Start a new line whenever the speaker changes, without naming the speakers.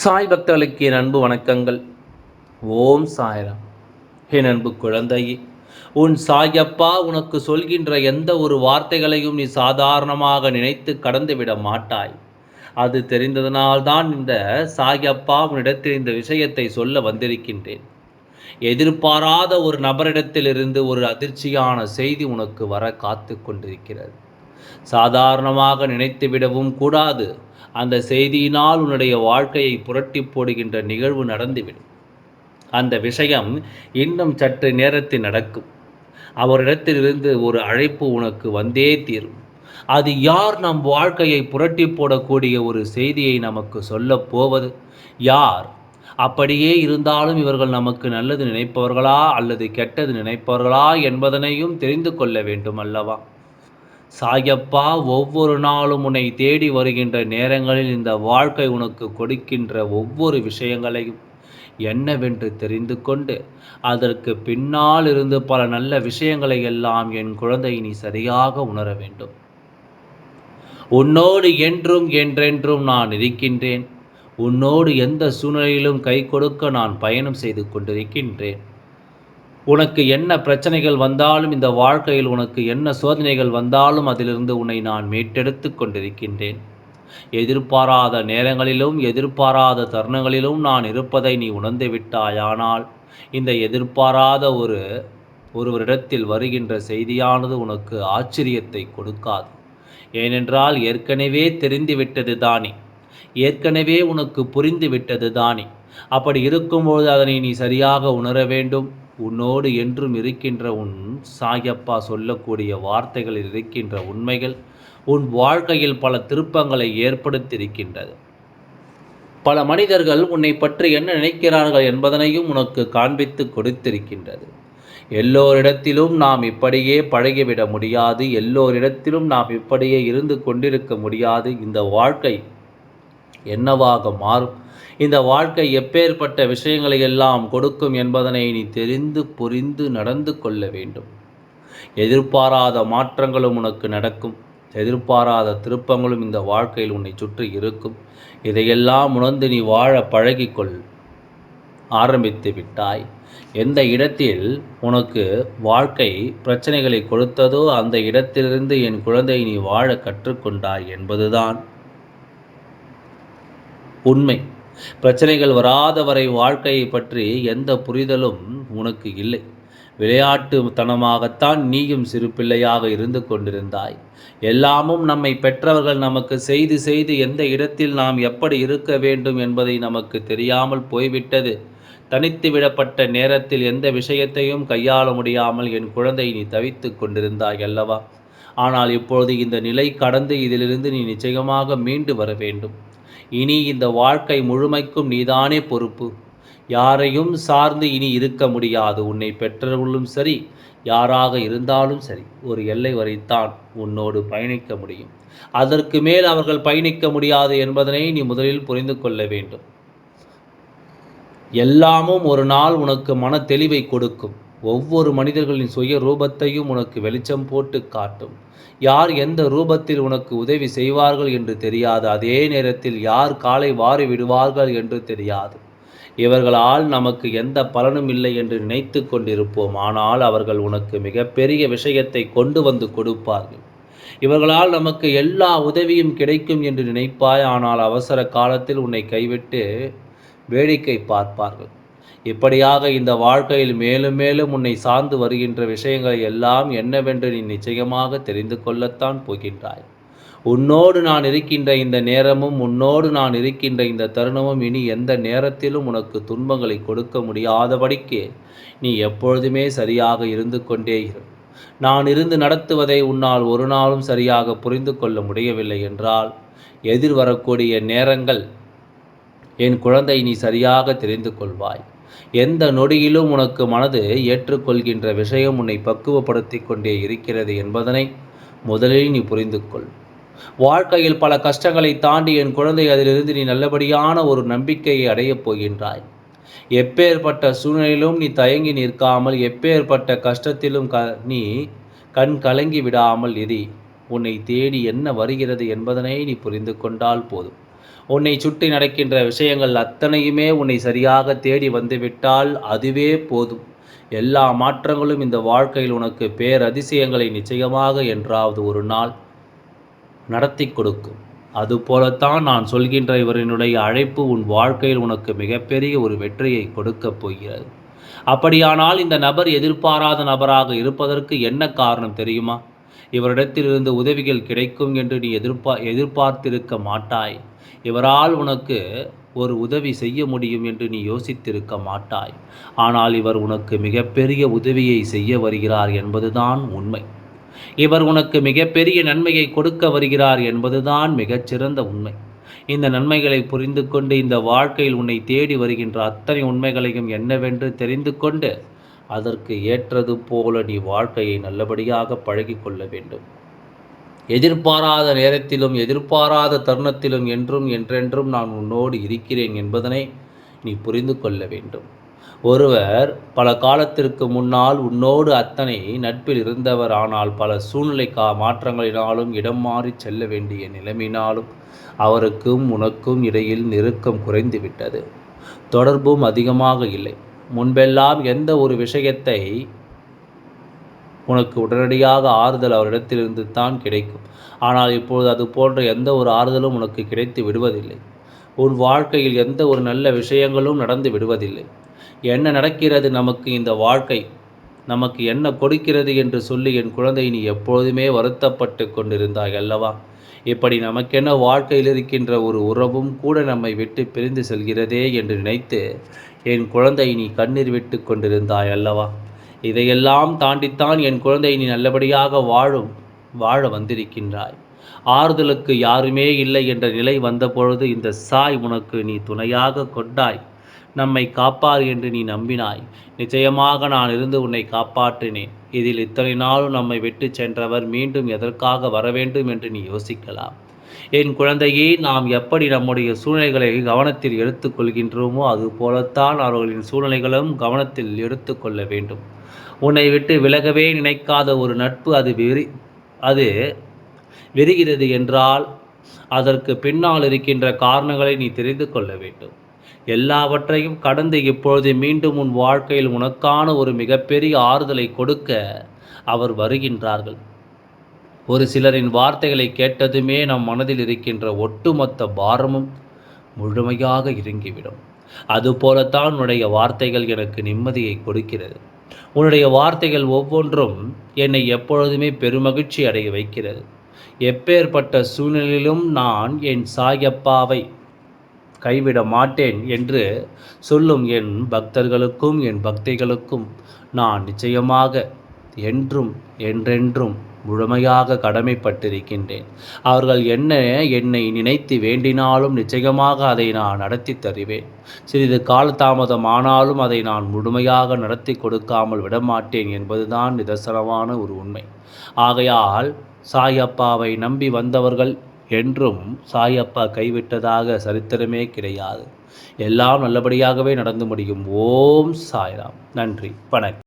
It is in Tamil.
சாய் பக்தர்களுக்கு என் அன்பு வணக்கங்கள். ஓம் சாய்ராம். என் அன்பு குழந்தையே உன் சாயப்பா உனக்கு சொல்கின்ற எந்த ஒரு வார்த்தைகளையும் நீ சாதாரணமாக நினைத்து கடந்து விட மாட்டாய். அது தெரிந்ததனால்தான் இந்த சாயப்பா உன்னிடத்தில் இந்த விஷயத்தை சொல்ல வந்திருக்கின்றேன். எதிர்பாராத ஒரு நபரிடத்திலிருந்து ஒரு அதிர்ச்சியான செய்தி உனக்கு வர காத்து கொண்டிருக்கிறது. சாதாரணமாக நினைத்து விடவும் கூடாது. அந்த செய்தியினால் உன்னுடைய வாழ்க்கையை புரட்டி போடுகின்ற நிகழ்வு நடந்துவிடும். அந்த விஷயம் இன்னும் சற்று நேரத்தில் நடக்கும். அவரிடத்திலிருந்து ஒரு அழைப்பு உனக்கு வந்தே தீரும். அது யார் நம் வாழ்க்கையை புரட்டி போடக்கூடிய ஒரு செய்தியை நமக்கு சொல்லப் போவது? யார்? அப்படியே இருந்தாலும் இவர்கள் நமக்கு நல்லது நினைப்பவர்களா அல்லது கெட்டது நினைப்பவர்களா என்பதனையும் தெரிந்து கொள்ள வேண்டும் அல்லவா? சாயப்பா ஒவ்வொரு நாளும் உன்னை தேடி வருகின்ற நேரங்களில் இந்த வாழ்க்கை உனக்கு கொடுக்கின்ற ஒவ்வொரு விஷயங்களையும் என்னவென்று தெரிந்து கொண்டு அதற்கு பின்னால் இருந்து பல நல்ல விஷயங்களை எல்லாம் என் குழந்தை நீ சரியாக உணர வேண்டும். உன்னோடு என்றும் என்றென்றும் நான் இருக்கின்றேன். உன்னோடு எந்த சூழ்நிலையிலும் கை கொடுக்க நான் பயணம் செய்து கொண்டிருக்கின்றேன். உனக்கு என்ன பிரச்சனைகள் வந்தாலும் இந்த வாழ்க்கையில் உனக்கு என்ன சோதனைகள் வந்தாலும் அதிலிருந்து உன்னை நான் மீட்டெடுத்து கொண்டிருக்கின்றேன். எதிர்பாராத நேரங்களிலும் எதிர்பாராத தருணங்களிலும் நான் இருப்பதை நீ உணர்ந்து விட்டாயானால் இந்த எதிர்பாராத ஒரு ஒருவரிடத்தில் வருகின்ற செய்தியானது உனக்கு ஆச்சரியத்தை கொடுக்காது. ஏனென்றால் ஏற்கனவே தெரிந்துவிட்டது தானே. ஏற்கனவே உனக்கு புரிந்துவிட்டது தானே. அப்படி இருக்கும்போது அதனை நீ சரியாக உணர வேண்டும். உன்னோடு என்றும் இருக்கின்ற உன் சாயப்பா சொல்லக்கூடிய வார்த்தைகளில் இருக்கின்ற உண்மைகள் உன் வாழ்க்கையில் பல திருப்பங்களை ஏற்படுத்தியிருக்கின்றது. பல மனிதர்கள் உன்னை பற்றி என்ன நினைக்கிறார்கள் என்பதனையும் உனக்கு காண்பித்து கொடுத்திருக்கின்றது. எல்லோரிடத்திலும் நாம் இப்படியே பழகிவிட முடியாது எல்லோரிடத்திலும் நாம் இப்படியே இருந்து கொண்டிருக்க முடியாது. இந்த வாழ்க்கை என்னவாக மாறும்? இந்த வாழ்க்கை எப்பேற்பட்ட விஷயங்களை எல்லாம் கொடுக்கும் என்பதனை நீ தெரிந்து புரிந்து நடந்து கொள்ள வேண்டும். எதிர்பாராத மாற்றங்களும் உனக்கு நடக்கும். எதிர்பாராத திருப்பங்களும் இந்த வாழ்க்கையில் உன்னை சுற்றி இருக்கும். இதையெல்லாம் உணர்ந்து நீ வாழ பழகிக்கொள். ஆரம்பித்து விட்டாய். எந்த இடத்தில் உனக்கு வாழ்க்கை பிரச்சனைகளை கொடுத்ததோ அந்த இடத்திலிருந்து என் குழந்தை நீ வாழ கற்றுக்கொண்டாய் என்பதுதான் உண்மை. பிரச்சனைகள் வராத வரை வாழ்க்கையை பற்றி எந்த புரிதலும் உனக்கு இல்லை. விளையாட்டுத்தனமாகத்தான் நீயும் சிறு பிள்ளையாக இருந்து கொண்டிருந்தாய். எல்லாமும் நம்மை பெற்றவர்கள் நமக்கு செய்து செய்து எந்த இடத்தில் நாம் எப்படி இருக்க வேண்டும் என்பதை நமக்கு தெரியாமல் போய்விட்டது. தனித்து விடப்பட்ட நேரத்தில் எந்த விஷயத்தையும் கையாள முடியாமல் என் குழந்தை நீ தவித்து கொண்டிருந்தாய் அல்லவா? ஆனால் இப்பொழுது இந்த நிலை கடந்து இதிலிருந்து நீ நிச்சயமாக மீண்டு வர வேண்டும். இனி இந்த வாழ்க்கை முழுமைக்கும் நீதானே பொறுப்பு. யாரையும் சார்ந்து இனி இருக்க முடியாது. உன்னை பெற்றவர்களும் சரி யாராக இருந்தாலும் சரி ஒரு எல்லை வரைத்தான் உன்னோடு பயணிக்க முடியும். அதற்கு மேல் அவர்கள் பயணிக்க முடியாது என்பதனை நீ முதலில் புரிந்து கொள்ள வேண்டும். எல்லாமும் ஒரு நாள் உனக்கு மன தெளிவை கொடுக்கும். ஒவ்வொரு மனிதர்களின் சுய ரூபத்தையும் உனக்கு வெளிச்சம் போட்டு காட்டும். யார் எந்த ரூபத்தில் உனக்கு உதவி செய்வார்கள் என்று தெரியாது அதே நேரத்தில் யார் காலை வாரி விடுவார்கள் என்று தெரியாது. இவர்களால் நமக்கு எந்த பலனும் இல்லை என்று நினைத்து கொண்டிருப்போம். ஆனால் அவர்கள் உனக்கு மிகப்பெரிய விஷயத்தை கொண்டு வந்து கொடுப்பார்கள். இவர்களால் நமக்கு எல்லா உதவியும் கிடைக்கும் என்று நினைப்பாய். ஆனால் அவசர காலத்தில் உன்னை கைவிட்டு வேடிக்கை பார்ப்பார்கள். இப்படியாக இந்த வாழ்க்கையில் மேலும் மேலும் உன்னை சார்ந்து வருகின்ற விஷயங்களை எல்லாம் என்னவென்று நீ நிச்சயமாக தெரிந்து கொள்ளத்தான் போகின்றாய். உன்னோடு நான் இருக்கின்ற இந்த நேரமும் உன்னோடு நான் இருக்கின்ற இந்த தருணமும் இனி எந்த நேரத்திலும் உனக்கு துன்பங்களை கொடுக்க முடியாதபடிக்கு நீ எப்பொழுதுமே சரியாக இருந்து கொண்டே இரு. நான் இருந்து நடத்துவதை உன்னால் ஒரு நாளும் சரியாக புரிந்து கொள்ள முடியவில்லை என்றால் எதிர்வரக்கூடிய நேரங்கள் என் குழந்தை நீ சரியாக தெரிந்து கொள்வாய். எந்த நொடியிலும் உனக்கு மனது ஏற்றுக்கொள்கின்ற விஷயம் உன்னை பக்குவப்படுத்தி கொண்டே இருக்கிறது என்பதனை முதலில் நீ புரிந்து கொள் வாழ்க்கையில் பல கஷ்டங்களை தாண்டி என் குழந்தை அதிலிருந்து நீ நல்லபடியான ஒரு நம்பிக்கையை அடையப் போகின்றாய். எப்பேற்பட்ட சூழ்நிலையிலும் நீ தயங்கி நிற்காமல் எப்பேற்பட்ட கஷ்டத்திலும் க நீ கண் கலங்கி விடாமல் இரு. உன்னை தேடி என்ன வருகிறது என்பதனை நீ புரிந்து கொண்டால் போதும். உன்னை சுற்றி நடக்கின்ற விஷயங்கள் அத்தனையுமே உன்னை சரியாக தேடி வந்துவிட்டால் அதுவே போதும். எல்லா மாற்றங்களும் இந்த வாழ்க்கையில் உனக்கு பேரதிசயங்களை நிச்சயமாக என்றாவது ஒரு நாள் நடத்தி கொடுக்கும். அதுபோலத்தான் நான் சொல்கின்ற இவரினுடைய அழைப்பு உன் வாழ்க்கையில் உனக்கு மிகப்பெரிய ஒரு வெற்றியை கொடுக்கப் போகிறது. அப்படியானால் இந்த நபர் எதிர்பாராத நபராக இருப்பதற்கு என்ன காரணம் தெரியுமா? இவரிடத்திலிருந்து உதவிகள் கிடைக்கும் என்று நீ எதிர்பார் எதிர்பார்த்திருக்க மாட்டாய். இவரால் உனக்கு ஒரு உதவி செய்ய முடியும் என்று நீ யோசித்திருக்க மாட்டாய். ஆனால் இவர் உனக்கு மிகப்பெரிய உதவியை செய்ய வருகிறார் என்பதுதான் உண்மை. இவர் உனக்கு மிகப்பெரிய நன்மையை கொடுக்க வருகிறார் என்பதுதான் மிகச்சிறந்த உண்மை. இந்த நன்மைகளை புரிந்து கொண்டு இந்த வாழ்க்கையில் உன்னை தேடி வருகின்ற அத்தனை உண்மைகளையும் என்னவென்று தெரிந்து கொண்டு அதற்கு ஏற்றது போல நீ வாழ்க்கையை நல்லபடியாக பழகி கொள்ள வேண்டும். எதிர்பாராத நேரத்திலும் எதிர்பாராத தருணத்திலும் என்றும் என்றென்றும் நான் உன்னோடு இருக்கிறேன் என்பதனை நீ புரிந்து கொள்ள வேண்டும். ஒருவர் பல காலத்திற்கு முன்னால் உன்னோடு அத்தனை நட்பில் இருந்தவர் ஆனால் பல சூழ்நிலை கா மாற்றங்களினாலும் இடம் மாறி செல்ல வேண்டிய நிலைமையினாலும் அவருக்கும் உனக்கும் இடையில் நெருக்கம் குறைந்துவிட்டது. தொடர்பும் அதிகமாக இல்லை. முன்பெல்லாம் எந்த ஒரு விஷயத்தை உனக்கு உடனடியாக ஆறுதல் அவரிடத்திலிருந்து தான் கிடைக்கும். ஆனால் இப்பொழுது அது போன்ற எந்த ஒரு ஆறுதலும் உனக்கு கிடைத்து விடுவதில்லை. உன் வாழ்க்கையில் எந்த ஒரு நல்ல விஷயங்களும் நடந்து விடுவதில்லை. என்ன நடக்கிறது நமக்கு இந்த வாழ்க்கை? நமக்கு என்ன கொடுக்கிறது என்று சொல்லி என் குழந்தை நீ எப்பொழுதுமே வருத்தப்பட்டு கொண்டிருந்தாய் அல்லவா? இப்படி நமக்கென்ன வாழ்க்கையில் இருக்கின்ற ஒரு உறவும் கூட நம்மை விட்டு பிரிந்து செல்கிறதே என்று நினைத்து என் குழந்தை நீ கண்ணீர் விட்டு கொண்டிருந்தாய் அல்லவா? இதையெல்லாம் தாண்டித்தான் என் குழந்தை நீ நல்லபடியாக வாழும் வாழ வந்திருக்கின்றாய். ஆறுதலுக்கு யாருமே இல்லை என்ற நிலை வந்தபொழுது இந்த சாய் உனக்கு நீ துணையாக கொண்டாய். நம்மை காப்பார் என்று நீ நம்பினாய். நிச்சயமாக நான் இருந்து உன்னை காப்பாற்றினேன். இதில் இத்தனை நாளும் நம்மை விட்டு சென்றவர் மீண்டும் எதற்காக வர வேண்டும் என்று நீ யோசிக்கலாம். என் குழந்தையே நாம் எப்படி நம்முடைய சூழ்நிலைகளை கவனத்தில் எடுத்துக்கொள்கின்றோமோ அது போலத்தான் அவர்களின் சூழ்நிலைகளும் கவனத்தில் எடுத்துக்கொள்ள வேண்டும். உன்னை விட்டு விலகவே நினைக்காத ஒரு நட்பு அது விரி அது விரிகிறது என்றால் அதற்கு பின்னால் இருக்கின்ற காரணங்களை நீ தெரிந்து கொள்ள வேண்டும். எல்லாவற்றையும் கடந்து இப்பொழுது மீண்டும் உன் வாழ்க்கையில் உனக்கான ஒரு மிகப்பெரிய ஆறுதலை கொடுக்க அவர் வருகின்றார்கள். ஒரு சிலரின் வார்த்தைகளை கேட்டதுமே நம் மனதில் இருக்கின்ற ஒட்டுமொத்த பாரமும் முழுமையாக இறங்கிவிடும். அதுபோலத்தான் உன்னுடைய வார்த்தைகள் எனக்கு நிம்மதியை கொடுக்கிறது. உன்னுடைய வார்த்தைகள் ஒவ்வொன்றும் என்னை எப்பொழுதுமே பெருமகிழ்ச்சி அடைய வைக்கிறது. எப்பேற்பட்ட சூழ்நிலையிலும் நான் என் சாயப்பாவை கைவிட மாட்டேன் என்று சொல்லும் என் பக்தர்களுக்கும் என் பக்திகளுக்கும் நான் நிச்சயமாக என்றும் என்றென்றும் முழுமையாக கடமைப்பட்டிருக்கின்றேன். அவர்கள் என்ன என்னை நினைத்து வேண்டினாலும் நிச்சயமாக அதை நான் நடத்தி தருவேன். சிறிது காலதாமதம் ஆனாலும் அதை நான் முழுமையாக நடத்தி கொடுக்காமல் விடமாட்டேன் என்பதுதான் நிதர்சனமான ஒரு உண்மை. ஆகையால் சாயப்பாவை நம்பி வந்தவர்கள் என்றும் சாயப்பா கைவிட்டதாக சரித்திரமே கிடையாது. எல்லாம் நல்லபடியாகவே நடந்து முடியும். ஓம் சாய்ராம். நன்றி. வணக்கம்.